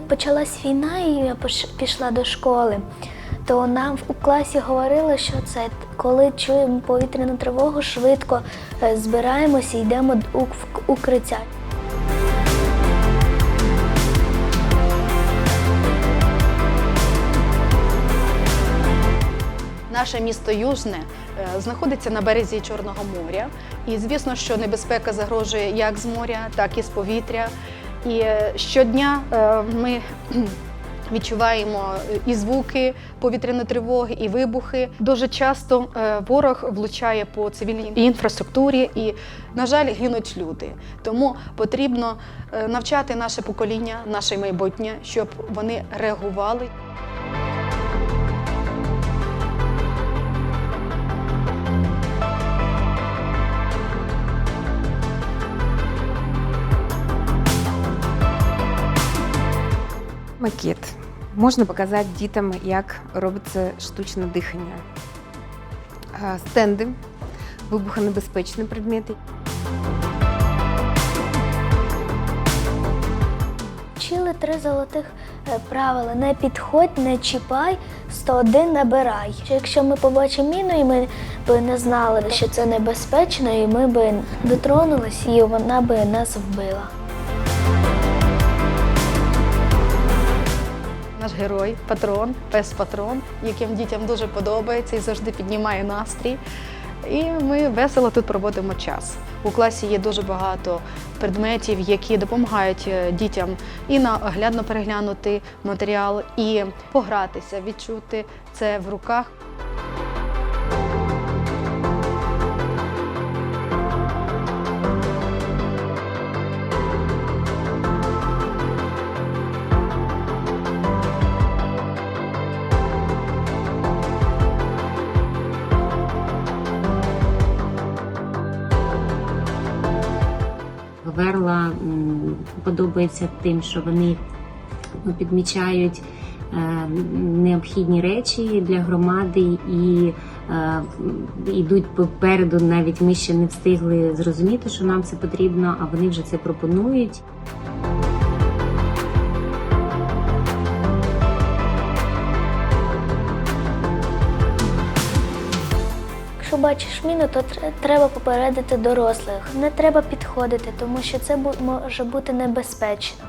почалась війна, і я пішла до школи, то нам у класі говорили, що це коли чуємо повітряну тривогу, швидко е, збираємося і йдемо в укриття. Наше місто Южне е, знаходиться на березі Чорного моря, і звісно, що небезпека загрожує як з моря, так і з повітря. І е, щодня е, ми відчуваємо і звуки повітряної тривоги, і вибухи. Дуже часто е, ворог влучає по цивільній інфраструктурі, і, на жаль, гинуть люди. Тому потрібно навчати наше покоління, наше майбутнє, щоб вони реагували. Макет. Можна показати дітям, як робиться штучне дихання. Стенди, вибухонебезпечні предмети. Вчили три золотих е, правила: не підходь, не чіпай, 101 набирай. Якщо ми побачимо міну, і ми б не знали, що це небезпечно, і ми б дотронулись, і вона би нас вбила. Наш герой, патрон, пес патрон, яким дітям дуже подобається і завжди піднімає настрій. І ми весело тут проводимо час. У класі є дуже багато предметів, які допомагають е, дітям і наглядно переглянути матеріал, і погратися, відчути це в руках. Верла подобається тим, що вони підмічають е, необхідні речі для громади і е, йдуть попереду. Навіть ми ще не встигли зрозуміти, що нам це потрібно, а вони вже це пропонують. Бачиш міну, то треба попередити дорослих. Не треба підходити, тому що це може бути небезпечно.